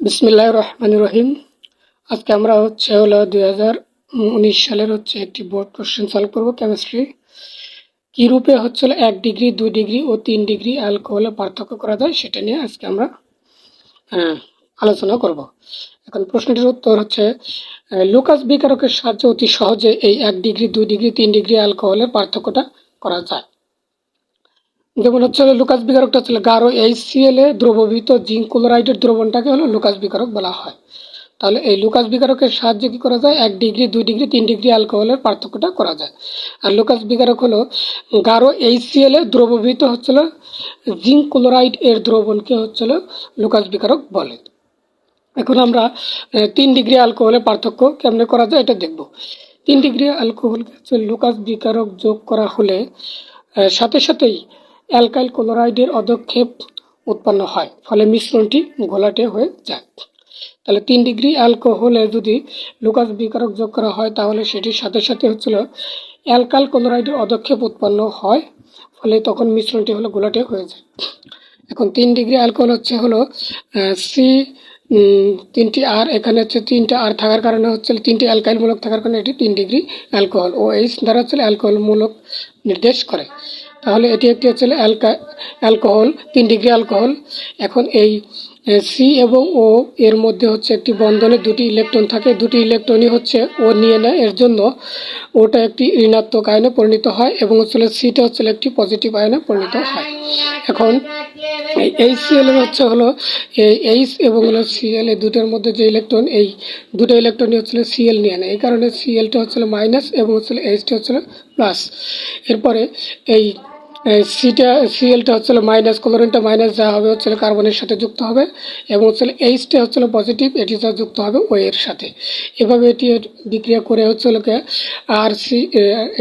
বিসমিল্লাহ রহমান রহিম। আজকে আমরা হচ্ছে হলো দুই হাজার উনিশ সালের হচ্ছে একটি বোর্ড কোশ্চেন সলভ করব কেমিস্ট্রি কী রূপে হচ্ছে এক ডিগ্রি, দুই ডিগ্রি ও তিন ডিগ্রি অ্যালকোহলে পার্থক্য করা যায় সেটা নিয়ে আজকে আমরা আলোচনা করব। এখন প্রশ্নটির উত্তর হচ্ছে লুকাস বিকারকের সাহায্যে অতি সহজে এই এক ডিগ্রি, দুই ডিগ্রি, তিন ডিগ্রি অ্যালকোহলের পার্থক্যটা করা যায়। যেমন হচ্ছে লুকাস বিকারকটা হচ্ছে গাঢ় এইচসিএল এ দ্রবীভূত জিঙ্ক ক্লোরাইডের দ্রবণটাকে হলো লুকাস বিকারক বলা হয়। তাহলে এই লুকাস বিকারকের সাহায্যে কী করা যায়? এক ডিগ্রি, দুই ডিগ্রি, তিন ডিগ্রি অ্যালকোহলের পার্থক্যটা করা যায়। আর লুকাস বিকারক হলো গাঢ় এইচসিএল এ দ্রবীভূত হচ্ছিল জিঙ্ক ক্লোরাইড এর দ্রবণকে হচ্ছিল লুকাস বিকারক বলে। এখন আমরা তিন ডিগ্রি অ্যালকোহলের পার্থক্য কেমনে করা যায় এটা দেখব। তিন ডিগ্রি অ্যালকোহলকে হচ্ছে লুকাস বিকারক যোগ করা হলে সাথে সাথেই অ্যালকাইল ক্লোরাইডের অদক্ষেপ উৎপন্ন হয়, ফলে মিশ্রণটি ঘোলাটে হয়ে যায়। তাহলে তিন ডিগ্রি অ্যালকোহলে যদি লুকাস বিকারক যোগ করা হয়, তাহলে সেটির সাথে সাথে হচ্ছিল অ্যালকাইল ক্লোরাইডের অদক্ষেপ উৎপন্ন হয়, ফলে তখন মিশ্রণটি হলো গোলাটে হয়ে যায়। এখন তিন ডিগ্রি অ্যালকোহল হচ্ছে হলো সি তিনটি আর, এখানে হচ্ছে তিনটে আর থাকার কারণে হচ্ছে তিনটি অ্যালকাইল মূলক থাকার কারণে এটি তিন ডিগ্রি অ্যালকোহল। ও এইচ দ্বারা হচ্ছে অ্যালকোহল মূলক নির্দেশ করে। তাহলে এটি একটি হচ্ছে অ্যালকা অ্যালকোহল, তিন ডিগ্রি অ্যালকোহল। এখন এই সি এবং ও এর মধ্যে হচ্ছে একটি বন্ধনে দুটি ইলেকট্রন থাকে। দুটি ইলেকট্রনই হচ্ছে ও নিয়ে নেয়। এর জন্য ওটা একটি ঋণাত্মক আয়নে পরিণত হয় এবং হচ্ছে সিটা হচ্ছে একটি পজিটিভ আয়নে পরিণত হয়। এখন এই সিএল হচ্ছে হলো এই এইচ এবং হলো সিএল এই দুটোর মধ্যে যে ইলেকট্রন, এই দুটো ইলেকট্রনই হচ্ছে সিএল নিয়ে নেয়। এই কারণে সিএলটা হচ্ছে মাইনাস এবং হচ্ছে এইচটা হচ্ছে প্লাস এরপরে এই সিটা সিএলটা হচ্ছে মাইনাস ক্লোরিনটা মাইনাস যা হবে হচ্ছে কার্বনের সাথে যুক্ত হবে এবং হচ্ছে এইচটা হচ্ছে পজিটিভ এটি যা যুক্ত হবে ও এর সাথে। এভাবে এটি বিক্রিয়া করে হচ্ছে লোকে আর সি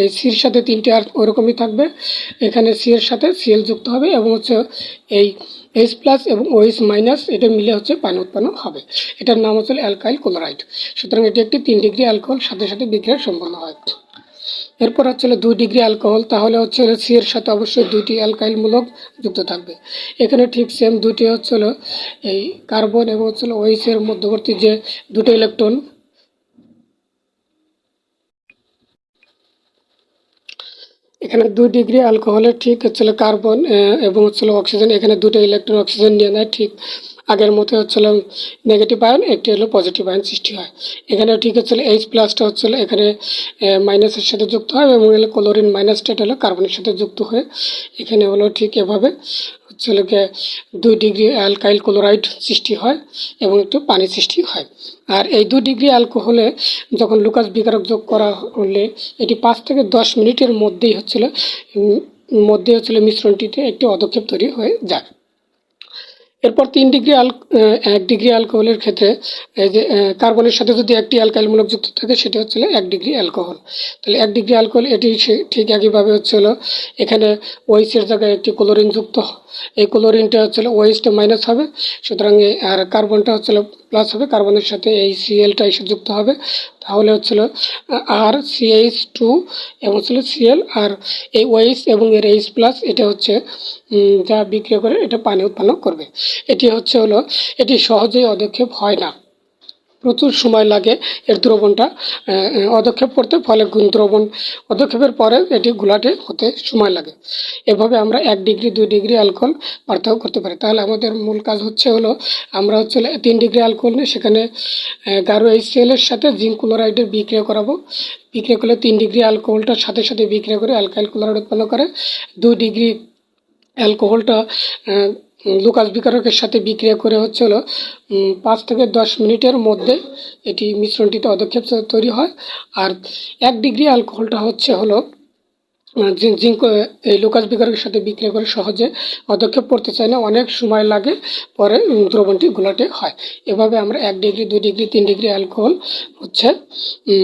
এই সির সাথে তিনটে আর ওরকমই থাকবে। এখানে সি এর সাথে সিএল যুক্ত হবে এবং হচ্ছে এই এইচ প্লাস এবং ওএইচ মাইনাস এটা মিলে হচ্ছে পানি উৎপন্ন হবে। এটার নাম হচ্ছে অ্যালকাইল ক্লোরাইড। সুতরাং এটি একটি তিন ডিগ্রি অ্যালকোহল সাথে সাথে বিক্রিয়া সম্পন্ন হয়। এরপর হচ্ছে দুই ডিগ্রি অ্যালকোহল, তাহলে হচ্ছে সি এর সাথে অবশ্যই দুইটি অ্যালকাইল মূলক যুক্ত থাকবে। এখানে ঠিক সেম দুটি হচ্ছে এই কার্বন এবং হচ্ছে OH এর মধ্যবর্তী যে দুটো ইলেকট্রন এখানে দুই ডিগ্রি অ্যালকোহলের ঠিক হচ্ছিল কার্বন এবং হচ্ছিল অক্সিজেন এখানে দুটো ইলেকট্রন অক্সিজেন নিয়ে নেয়, ঠিক আগের মতো হচ্ছিল নেগেটিভ আয়ন একটি হলো পজিটিভ আয়ন সৃষ্টি হয়। এখানে ঠিক হচ্ছিল এইচ প্লাসটা হচ্ছিল এখানে মাইনাসের সাথে যুক্ত হয়, এবং হলো ক্লোরিন মাইনাসটা হলো কার্বনের সাথে যুক্ত হয়ে এখানে হলো ঠিক এভাবে গিয়ে দুই ডিগ্রি অ্যালকাইল ক্লোরাইড সৃষ্টি হয় এবং একটু পানি সৃষ্টি হয়। আর এই দুই ডিগ্রি অ্যালকোহলে যখন লুকাস বিকারক যোগ করা হলে, এটি পাঁচ থেকে দশ মিনিটের মধ্যেই হচ্ছিল মধ্যে হচ্ছিল মিশ্রণটিতে একটি অদক্ষেপ তৈরি হয়ে যায়। এরপর তিন ডিগ্রি আল এক ডিগ্রি অ্যালকোহলের ক্ষেত্রে এই যে কার্বনের সাথে যদি একটি অ্যালকাইলমূলক যুক্ত থাকে, সেটি হচ্ছে এক ডিগ্রি অ্যালকোহল। তাহলে এক ডিগ্রি অ্যালকোহল, এটি ঠিক একইভাবে হচ্ছিল এখানে ওয়েসের জায়গায় একটি ক্লোরিন যুক্ত। এই ক্লোরিনটা হচ্ছে ওয়েস্ট মাইনাস হবে। সুতরাং আর কার্বনটা হচ্ছে হলো প্লাস হবে, কার্বনের সাথে এই সিএলটা এসে যুক্ত হবে। তাহলে হচ্ছিল আর সিএইচ টু এবং হচ্ছিল সিএল আর এই ওয়েস এবং এর এইচ প্লাস এটা হচ্ছে যা বিক্রিয়া করে, এটা পানি উৎপন্ন করবে। এটি হচ্ছে হলো, এটি সহজেই অদক্ষেপ হয় না। প্রচুর সময় লাগে এর দ্রবণটা আহ, অদক্ষেপ করতে ফলে দ্রবণ অদক্ষেপের পরে এটি ঘোলাটে হতে সময় লাগে। এভাবে আমরা এক ডিগ্রি দুই ডিগ্রি অ্যালকোহল পার্থক্য করতে পারি। তাহলে আমাদের মূল কাজ হচ্ছে হলো আমরা হচ্ছে তিন ডিগ্রি অ্যালকোহল নিয়ে সেখানে গারো এইচসিএল এর সাথে জিঙ্ক ক্লোরাইডের বিক্রিয়া করাবো। বিক্রিয়া করলে তিন ডিগ্রি অ্যালকোহলটার সাথে সাথে বিক্রিয়া করে অ্যালকাইল ক্লোরাইড উৎপন্ন করে। দুই ডিগ্রি অ্যালকোহলটা লুকাস বিকারকের সাথে বিক্রিয়া করে হচ্ছে পাঁচ থেকে দশ মিনিটের মধ্যে এটি মিশ্রণটিতে অদক্ষেপ তৈরি হয়। আর এক ডিগ্রি অ্যালকোহলটা হচ্ছে হলো জিঙ্ক এই লুকাস বিকারকের সাথে বিক্রিয়া করে সহজে অদক্ষেপ পড়তে চায় না, অনেক সময় লাগে, পরে দ্রবণটি ঘোলাটে হয়। এভাবে আমরা এক ডিগ্রি, দুই ডিগ্রি, তিন ডিগ্রি অ্যালকোহল হচ্ছে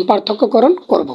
পার্থক্যকরণ করব।